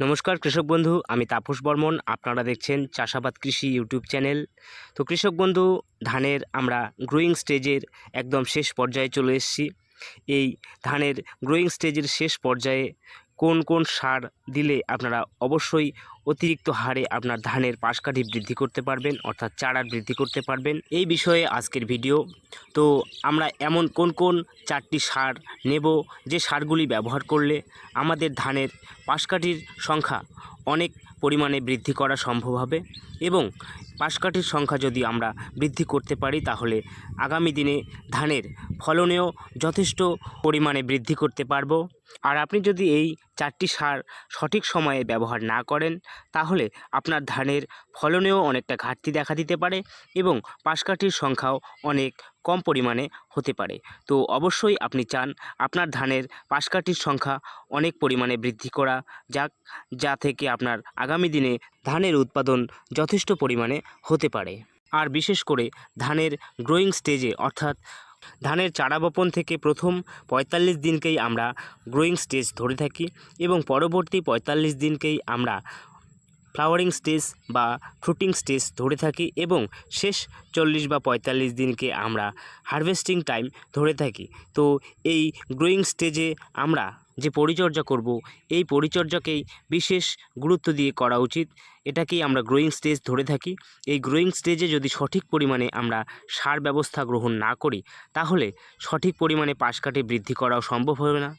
নমস্কার, কৃষক বন্ধু, আমি তাপস বর্মন। আপনারা দেখছেন চাষাবাদ কৃষি ইউটিউব চ্যানেল। তো কৃষক বন্ধু, ধানের আমরা গ্রোয়িং স্টেজের একদম শেষ পর্যায়ে চলে এসেছি। এই ধানের গ্রোয়িং স্টেজের শেষ পর্যায়ে কোন কোন সার দিলে আপনারা অবশ্যই অতিরিক্ত হারে আপনার ধানের পাশকাঠি বৃদ্ধি করতে পারবেন, অর্থাৎ চারা বৃদ্ধি করতে পারবেন। এই বিষয়ে আজকের ভিডিও। তো আমরা এমন কোন কোন চারটি সার নেব, যে সারগুলি ব্যবহার করলে আমাদের ধানের পাশকাঠির সংখ্যা অনেক পরিমাণে বৃদ্ধি করা সম্ভব হবে এবং পাশকাঠির সংখ্যা যদি আমরা বৃদ্ধি করতে পারি, তাহলে আগামী দিনে ধানের ফলনেও যথেষ্ট পরিমাণে বৃদ্ধি করতে পারব। আর আপনি যদি এই চারটি সার সঠিক সময়ে ব্যবহার না করেন, তাহলে আপনার ধানের ফলনেও অনেকটা ঘাটতি দেখা দিতে পারে এবং পাশকাঠির সংখ্যাও অনেক কম পরিমাণে হতে পারে। তো অবশ্যই আপনি চান আপনার ধানের পাশকাঠির সংখ্যা অনেক পরিমাণে বৃদ্ধি করা যাক, যা থেকে আপনার আগামী দিনে ধানের উৎপাদন যথেষ্ট পরিমাণে হতে পারে। আর বিশেষ করে ধানের গ্রোয়িং স্টেজে অর্থাৎ ধানের চারা বপন থেকে প্রথম পঁয়তাল্লিশ দিনকেই আমরা গ্রোয়িং স্টেজ ধরে থাকি এবং পরবর্তী পঁয়তাল্লিশ দিনকেই আমরা ফ্লাওয়ারিং স্টেজ বা ফ্রুটিং স্টেজ ধরে থাকি এবং শেষ চল্লিশ বা পঁয়তাল্লিশ দিনকে আমরা হারভেস্টিং টাইম ধরে থাকি। তো এই গ্রোয়িং স্টেজে আমরা যে পরিচর্যা করব, এই পরিচর্যাকেই বিশেষ গুরুত্ব দিয়ে করা উচিত। এটাকেই আমরা গ্রোয়িং স্টেজ ধরে থাকি। এই গ্রোয়িং স্টেজে যদি সঠিক পরিমাণে আমরা সার ব্যবস্থা গ্রহণ না করি, তাহলে সঠিক পরিমাণে পাশকাঠি বৃদ্ধি করাও সম্ভব হবে না।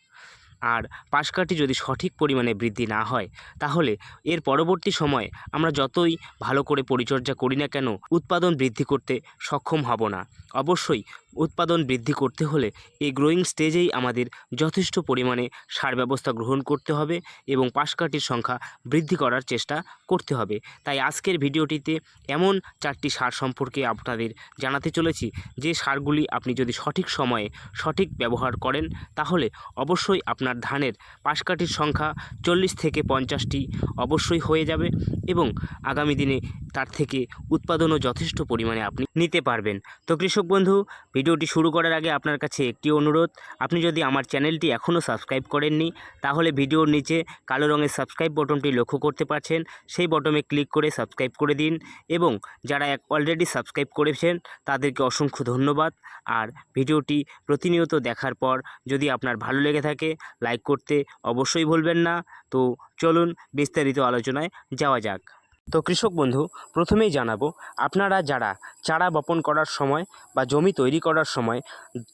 আর পাশকাঠি যদি সঠিক পরিমাণে বৃদ্ধি না হয়, তাহলে এর পরবর্তী সময়ে আমরা যতই ভালো করে পরিচর্যা করি না কেন, উৎপাদন বৃদ্ধি করতে সক্ষম হব না। অবশ্যই উৎপাদন বৃদ্ধি করতে হলে এই গ্রোয়িং স্টেজেই আমাদের যথেষ্ট পরিমাণে সার ব্যবস্থা গ্রহণ করতে হবে এবং পাশকাঠির সংখ্যা বৃদ্ধি করার চেষ্টা করতে হবে। তাই আজকের ভিডিওটিতে এমন চারটি সার সম্পর্কে আপনাদের জানাতে চলেছি, যে সারগুলি আপনি যদি সঠিক সময়ে সঠিক ব্যবহার করেন, তাহলে অবশ্যই আপনার ধানের পাশকাঠির সংখ্যা চল্লিশ থেকে পঞ্চাশটি অবশ্যই হয়ে যাবে এবং আগামী দিনে তার থেকে উৎপাদনও যথেষ্ট পরিমাণে আপনি নিতে পারবেন। তো কৃষক বন্ধু ভিডিওটি শুরু করার আগে আপনার কাছে একটি অনুরোধ, আপনি যদি আমার চ্যানেলটি এখনও সাবস্ক্রাইব করেননি, তাহলে ভিডিওর নিচে কালো রঙের সাবস্ক্রাইব বটনটি লক্ষ্য করতে পারছেন, সেই বটনে ক্লিক করে সাবস্ক্রাইব করে দিন এবং যারা এক অলরেডি সাবস্ক্রাইব করেছেন, তাদেরকে অসংখ্য ধন্যবাদ। আর ভিডিওটি প্রতিনিয়ত দেখার পর যদি আপনার ভালো লেগে থাকে, লাইক করতে অবশ্যই ভুলবেন না। তো চলুন বিস্তারিত আলোচনায় যাওয়া যাক। তো কৃষক বন্ধু, প্রথমেই জানাব, আপনারা যারা চারা বপন করার সময় বা জমি তৈরি করার সময়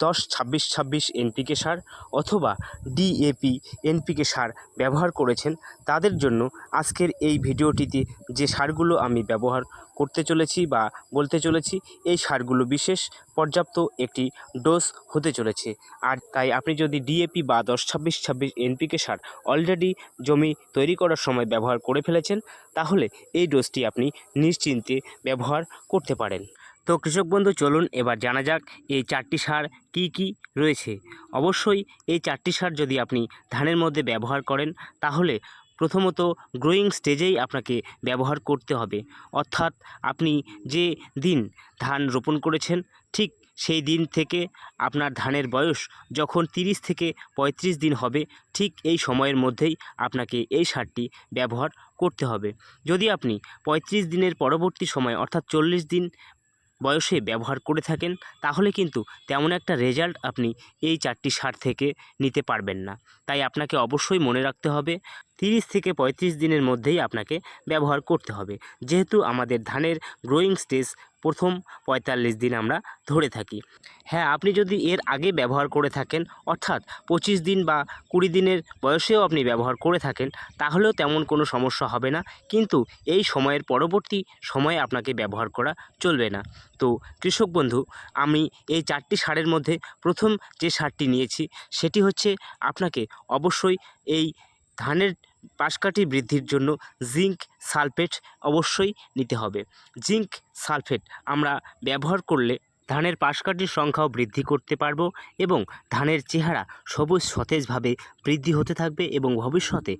দশ ছাব্বিশ ছাব্বিশ এনপিকে সার অথবা ডিএপি এনপিকে সার ব্যবহার করেছেন, তাদের জন্য আজকের এই ভিডিওটিতে যে সারগুলো আমি ব্যবহার করতে চলেছি বা বলতে চলেছি, এই সারগুলো বিশেষ পর্যাপ্ত একটি ডোজ হতে চলেছে। আর তাই আপনি যদি ডিএপি বা দশ ছাব্বিশ ছাব্বিশ এনপিকে সার অলরেডি জমি তৈরি করার সময় ব্যবহার করে ফেলেছেন, তাহলে এই ডোজটি আপনি নিশ্চিন্তে ব্যবহার করতে পারেন। তো কৃষক বন্ধু, চলুন এবার জানা যাক এই চারটি সার কি কি রয়েছে। অবশ্যই এই চারটি সার যদি আপনি ধানের মধ্যে ব্যবহার করেন, তাহলে প্রথমত গ্রোয়িং স্টেজেই আপনাকে ব্যবহার করতে হবে। অর্থাৎ আপনি যে দিন ধান রোপণ করেছেন, ঠিক সেই দিন থেকে আপনার ধানের বয়স যখন তিরিশ থেকে পঁয়ত্রিশ দিন হবে, ঠিক এই সময়ের মধ্যেই আপনাকে এই সারটি ব্যবহার করতে হবে। যদি আপনি পঁয়ত্রিশ দিনের পরবর্তী সময়, অর্থাৎ চল্লিশ দিন বয়সে ব্যবহার করে থাকেন, তাহলে কিন্তু তেমন একটা রেজাল্ট আপনি এই চারটি সার থেকে নিতে পারবেন না। তাই আপনাকে অবশ্যই মনে রাখতে হবে, তিরিশ থেকে পঁয়ত্রিশ দিনের মধ্যেই আপনাকে ব্যবহার করতে হবে। যেহেতু আমাদের ধানের গ্রোয়িং স্টেজ প্রথম পঁয়তাল্লিশ দিন আমরা ধরে থাকি। হ্যাঁ আপনি যদি এর আগে ব্যবহার করে থাকেন, অর্থাৎ পঁচিশ দিন বা কুড়ি দিনের বয়সেও আপনি ব্যবহার করে থাকেন, তাহলেও তেমন কোনো সমস্যা হবে না। কিন্তু এই সময়ের পরবর্তী সময়ে আপনাকে ব্যবহার করা চলবে না। তো কৃষক বন্ধু, আমি এই চারটি সারের মধ্যে প্রথম যে সারটি নিয়েছি, সেটি হচ্ছে আপনাকে অবশ্যই এই ধানের পাশকাঠি বৃদ্ধির জন্য জিঙ্ক সালফেট অবশ্যই নিতে হবে। জিঙ্ক সালফেট আমরা ব্যবহার করলে ধানের পাশকাঠির সংখ্যাও বৃদ্ধি করতে পারব এবং ধানের চেহারা সবুজ সতেজভাবে বৃদ্ধি হতে থাকবে এবং ভবিষ্যতে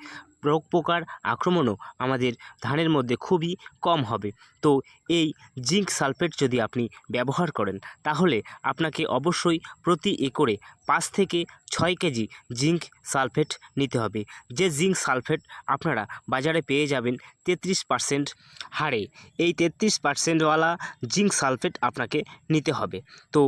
পোকার আক্রমণও আমাদের ধানের মধ্যে খুবই কম হবে। তো এই জিঙ্ক সালফেট যদি আপনি ব্যবহার করেন, তাহলে আপনাকে অবশ্যই প্রতি একরে পাঁচ থেকে ছয় কেজি জিঙ্ক সালফেট নিতে হবে। যে জিঙ্ক সালফেট আপনারা বাজারে পেয়ে যাবেন তেত্রিশ পার্সেন্ট হারে। এই তেত্রিশ পার্সেন্টওয়ালা জিঙ্ক সালফেট আপনাকে নিতে হবে। তো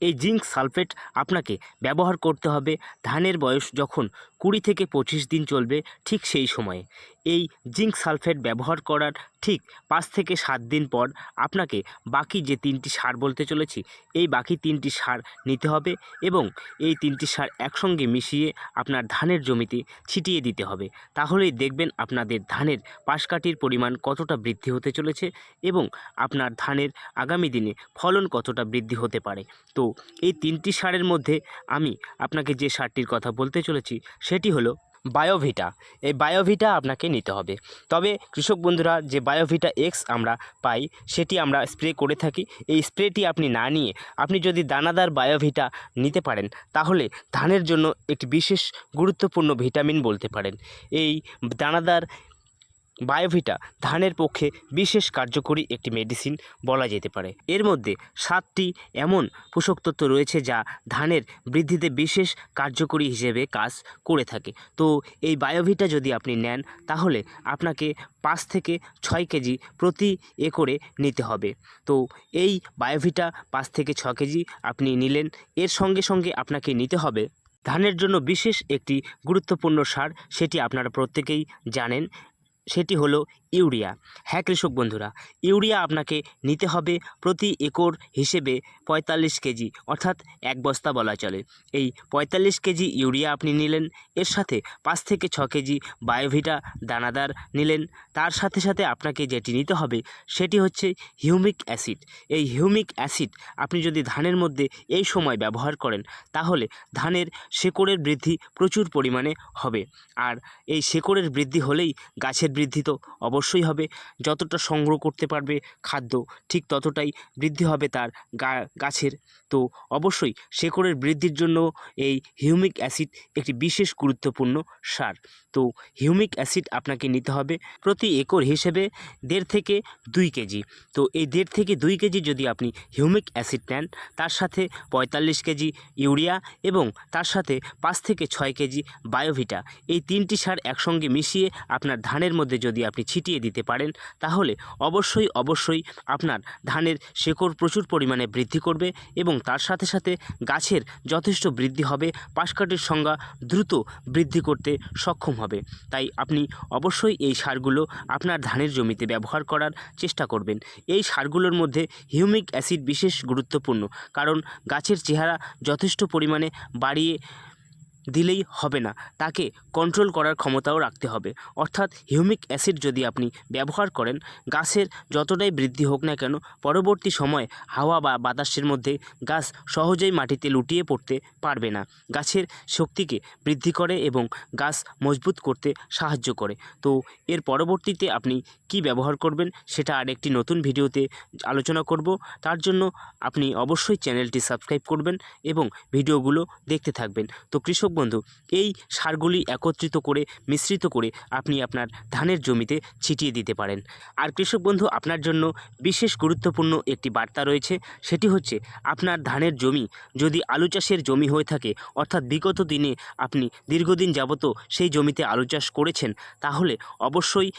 এই জিঙ্ক সালফেট আপনাকে ব্যবহার করতে হবে। ধানের বয়স যখন কুড়ি থেকে পঁচিশ দিন চলবে ঠিক সেই সময়ে। এই জিঙ্ক সালফেট ব্যবহার করার ঠিক পাঁচ থেকে সাত দিন পর আপনাকে বাকি যে তিনটি সার বলতে চলেছি, এই বাকি তিনটি সার নিতে হবে এবং এই তিনটি সার একসঙ্গে মিশিয়ে আপনার ধানের জমিতে ছিটিয়ে দিতে হবে। তাহলেই দেখবেন আপনাদের ধানের পাশকাঠির পরিমাণ কতটা বৃদ্ধি হতে চলেছে এবং আপনার ধানের আগামী দিনে ফলন কতটা বৃদ্ধি হতে পারে। তো এই তিনটি সারের মধ্যে আমি আপনাকে যে সারটির কথা বলতে চলেছি, সেটি হলো বায়োভিটা। এই বায়োভিটা আপনাকে নিতে হবে। তবে কৃষক বন্ধুরা, যে বায়োভিটা এক্স আমরা পাই, সেটি আমরা স্প্রে করে থাকি। এই স্প্রেটি আপনি না নিয়ে আপনি যদি দানাদার বায়োভিটা নিতে পারেন, তাহলে ধানের জন্য একটি বিশেষ গুরুত্বপূর্ণ ভিটামিন বলতে পারেন। এই দানাদার বায়োভিটা ধানের পক্ষে বিশেষ কার্যকরী একটি মেডিসিন বলা যেতে পারে। এর মধ্যে সাতটি এমন পোষক তত্ত্ব রয়েছে যা ধানের বৃদ্ধিতে বিশেষ কার্যকরী হিসেবে কাজ করে থাকে। তো এই বায়োভিটা যদি আপনি নেন, তাহলে আপনাকে পাঁচ থেকে ছয় কেজি প্রতি একরে নিতে হবে। তো এই বায়োভিটা পাঁচ থেকে ছ কেজি আপনি নিলেন, এর সঙ্গে সঙ্গে আপনাকে নিতে হবে ধানের জন্য বিশেষ একটি গুরুত্বপূর্ণ সার, সেটি আপনারা প্রত্যেকেই জানেন সেটি হলো ইউরিয়া। হ্যাঁ কৃষক বন্ধুরা, ইউরিয়া আপনাকে নিতে হবে প্রতি একর হিসেবে পঁয়তাল্লিশ কেজি, অর্থাৎ এক বস্তা বলা চলে। এই পঁয়তাল্লিশ কেজি ইউরিয়া আপনি নিলেন, এর সাথে পাঁচ থেকে ছ কেজি বায়োভিটা দানাদার নিলেন, তার সাথে সাথে আপনাকে যেটি নিতে হবে সেটি হচ্ছে হিউমিক অ্যাসিড। এই হিউমিক অ্যাসিড আপনি যদি ধানের মধ্যে এই সময় ব্যবহার করেন, তাহলে ধানের শেকড়ের বৃদ্ধি প্রচুর পরিমাণে হবে। আর এই শেকড়ের বৃদ্ধি হলেই গাছের বৃদ্ধি তো অবশ্যই হবে। যতটা সংগ্রহ করতে পারবে খাদ্য, ঠিক ততটাই বৃদ্ধি হবে তার গাছের। তো অবশ্যই শেকড়ের বৃদ্ধির জন্য এই হিউমিক অ্যাসিড একটি বিশেষ গুরুত্বপূর্ণ সার। তো হিউমিক অ্যাসিড আপনাকে নিতে হবে প্রতি একর হিসেবে দেড় থেকে দুই কেজি। তো এই দেড় থেকে দুই কেজি যদি আপনি হিউমিক অ্যাসিড নেন, তার সাথে পঁয়তাল্লিশ কেজি ইউরিয়া এবং তার সাথে পাঁচ থেকে ছয় কেজি বায়োভিটা, এই তিনটি সার একসঙ্গে মিশিয়ে আপনার ধানের মধ্যে যদি আপনি ছিটিয়ে দিতে পারেন, তাহলে অবশ্যই অবশ্যই আপনার ধানের শেকড় প্রচুর পরিমাণে বৃদ্ধি করবে এবং তার সাথে সাথে গাছের যথেষ্ট বৃদ্ধি হবে, পাশকাঠির সংখ্যা দ্রুত বৃদ্ধি করতে সক্ষম হবে। তাই আপনি অবশ্যই এই সারগুলো আপনার ধানের জমিতে ব্যবহার করার চেষ্টা করবেন। এই সারগুলোর মধ্যে হিউমিক অ্যাসিড বিশেষ গুরুত্বপূর্ণ, কারণ গাছের চেহারা যথেষ্ট পরিমাণে বাড়িয়ে দিলেই হবে না। তাকে কন্ট্রোল করার ক্ষমতাও রাখতে হবে। অর্থাৎ হিউমিক অ্যাসিড যদি আপনি ব্যবহার করেন, গাছের যতটাই বৃদ্ধি হোক না কেন, পরবর্তী সময় হাওয়া বা বাতাসের মধ্যে গাছ সহজেই মাটিতে লুটিয়ে পড়তে পারবে না। গাছের শক্তিকে বৃদ্ধি করে এবং গাছ মজবুত করতে সাহায্য করে। তো এর পরবর্তীতে আপনি কি ব্যবহার করবেন, সেটা আরেকটি নতুন ভিডিওতে আলোচনা করব। তার জন্য আপনি অবশ্যই চ্যানেলটি সাবস্ক্রাইব করবেন এবং ভিডিওগুলো দেখতে থাকবেন। তো কৃষক বন্ধু, এই সারগুলি একত্রিত করে, মিশ্রিত করে আপনি আপনার ধানের জমিতে ছিটিয়ে দিতে পারেন। আর কৃষক বন্ধু, আপনার জন্য বিশেষ গুরুত্বপূর্ণ একটি বার্তা রয়েছে, সেটি হচ্ছে আপনার ধানের জমি যদি আলু চাষের জমি হয়ে থাকে, অর্থাৎ বিগত দিনে আপনি দীর্ঘদিন যাবত সেই জমিতে আলু চাষ করেছেন, তাহলে অবশ্যই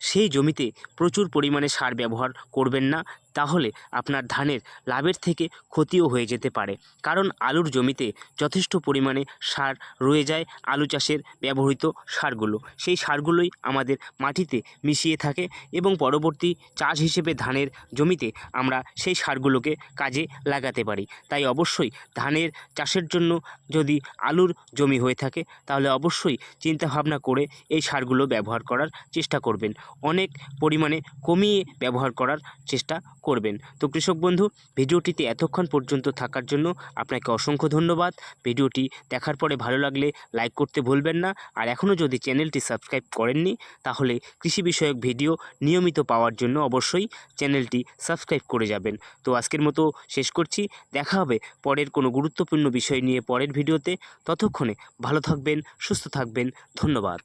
সেই জমিতে প্রচুর পরিমাণে সার ব্যবহার করবেন না। তাহলে আপনার ধানের লাভের থেকে ক্ষতিও হয়ে যেতে পারে। কারণ আলুর জমিতে যথেষ্ট পরিমাণে সার রয়ে যায় আলু চাষের ব্যবহৃত সারগুলো। সেই সারগুলোই আমাদের মাটিতে মিশিয়ে থাকে এবং পরবর্তী চাষ হিসেবে ধানের জমিতে আমরা সেই সারগুলোকে কাজে লাগাতে পারি। তাই অবশ্যই ধানের চাষের জন্য যদি আলুর জমি হয়ে থাকে, তাহলে অবশ্যই চিন্তাভাবনা করে এই সারগুলো ব্যবহার করার চেষ্টা করবেন। অনেক পরিমাণে কমিয়ে ব্যবহার করার চেষ্টা করবেন। তো কৃষক বন্ধু, ভিডিওটিতে এতক্ষণ পর্যন্ত থাকার জন্য আপনাকে অসংখ্য ধন্যবাদ। ভিডিওটি দেখার পরে ভালো লাগলে লাইক করতে ভুলবেন না। আর এখনও যদি চ্যানেলটি সাবস্ক্রাইব করেননি, তাহলে কৃষি বিষয়ক ভিডিও নিয়মিত পাওয়ার জন্য অবশ্যই চ্যানেলটি সাবস্ক্রাইব করে যাবেন। তো আজকের মতো শেষ করছি। দেখা হবে পরের কোনো গুরুত্বপূর্ণ বিষয় নিয়ে পরের ভিডিওতে। ততক্ষণে ভালো থাকবেন, সুস্থ থাকবেন। ধন্যবাদ।